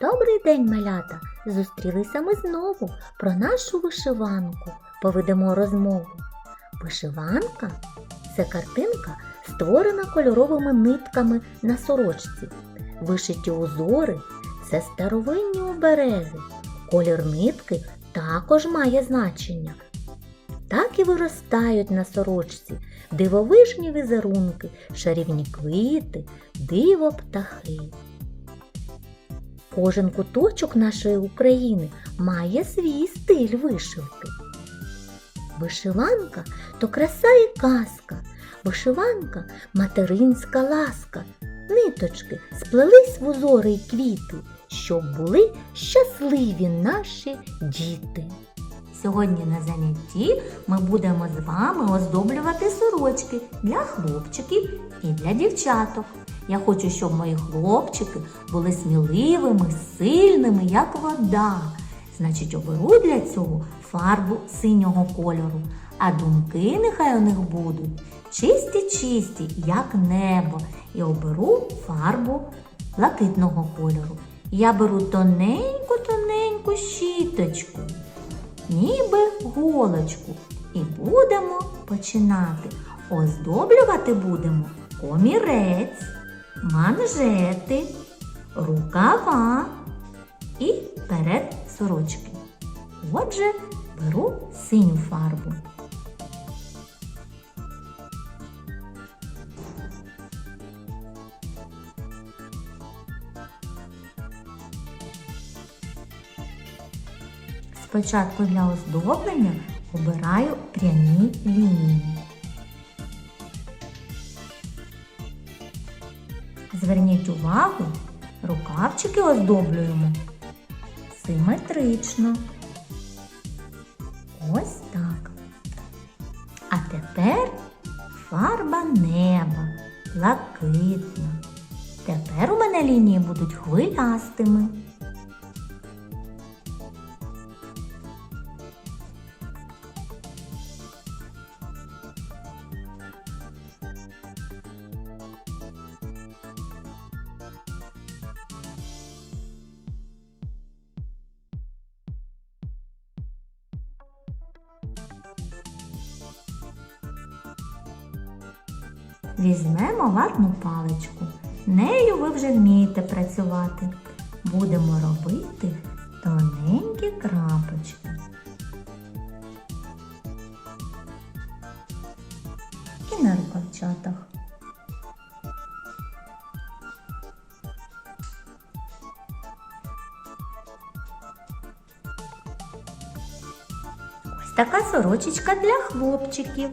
Добрий день, малята! Зустрілися ми знову. Про нашу вишиванку поведемо розмову. Вишиванка це картинка, створена кольоровими нитками на сорочці. Вишиті узори це старовинні обереги. Колір нитки також має значення. Так і виростають на сорочці дивовижні візерунки, шарівні квіти, диво птахи. Кожен куточок нашої України має свій стиль вишивки. Вишиванка то краса і казка, вишиванка материнська ласка. Ниточки сплелись в узори й квіти, щоб були щасливі наші діти. Сьогодні на занятті ми будемо з вами оздоблювати сорочки для хлопчиків і для дівчаток. Я хочу, щоб мої хлопчики були сміливими, сильними, як вода. Значить, оберу для цього фарбу синього кольору, а думки нехай у них будуть чисті-чисті, як небо, і оберу фарбу блакитного кольору. Я беру тоненьку-тоненьку щіточку, ніби голочку, і будемо починати. Оздоблювати будемо комірець манжети, рукава і перед сорочки. Отже, беру синю фарбу. Спочатку для оздоблення обираю прямі лінії. Зверніть увагу, рукавчики оздоблюємо симетрично. Ось так. А тепер фарба неба, блакитна. Тепер у мене лінії будуть хвилястими. Візьмемо ватну паличку. Нею ви вже вмієте працювати. Будемо робити тоненькі крапочки. І на рукавчатах. Ось така сорочечка для хлопчиків.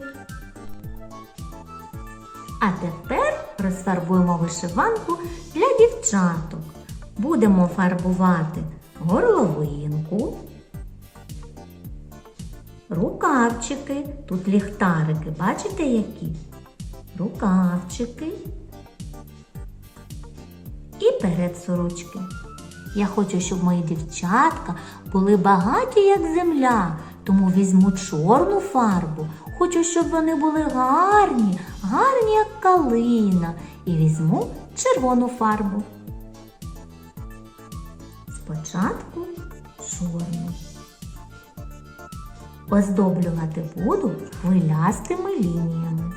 А тепер розфарбуємо вишиванку для дівчаток. Будемо фарбувати горловинку, рукавчики. Тут ліхтарики, бачите які? Рукавчики і перед сорочки. Я хочу, щоб мої дівчатка були багаті, як земля, тому візьму чорну фарбу. Хочу, щоб вони були гарні, гарні, як калина, і візьму червону фарбу. Спочатку чорну. Оздоблювати буду хвилястими лініями.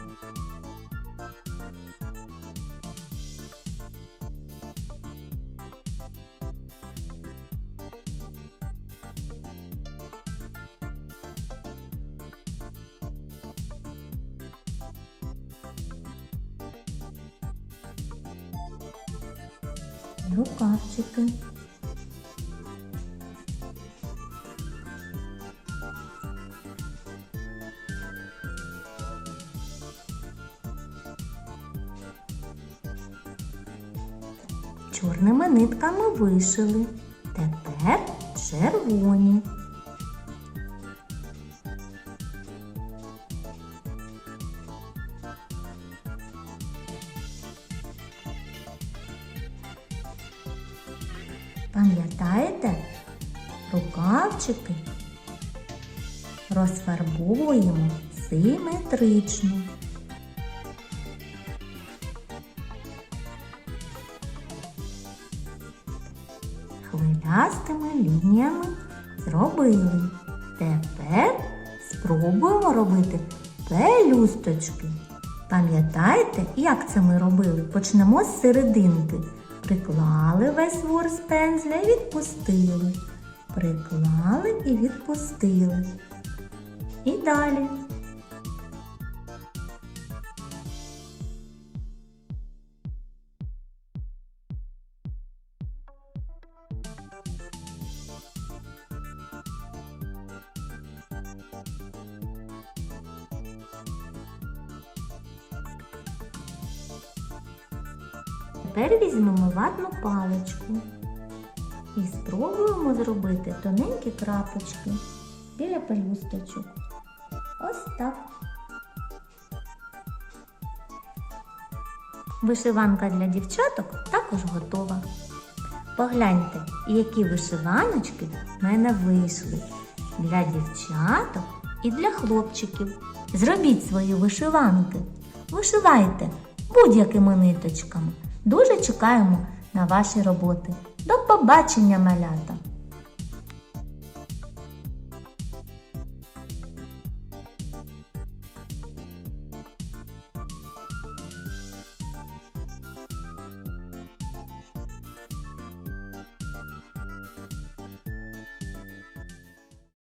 Рукавчики. Чорними нитками вишили. Тепер червоні. Пам'ятаєте? Рукавчики розфарбовуємо симетрично. хвилястими лініями зробили. Тепер спробуємо робити пелюсточки. Пам'ятаєте, як це ми робили? Почнемо з серединки. Приклали весь ворс пензля і відпустили. Приклали і відпустили. І далі. Тепер візьмемо ватну паличку і спробуємо зробити тоненькі крапочки біля пелюсточок. Ось так. Вишиванка для дівчаток також готова. Погляньте, які вишиваночки в мене вийшли для дівчаток і для хлопчиків. Зробіть свої вишиванки. Вишивайте будь-якими ниточками. Дуже чекаємо на ваші роботи. До побачення, малята!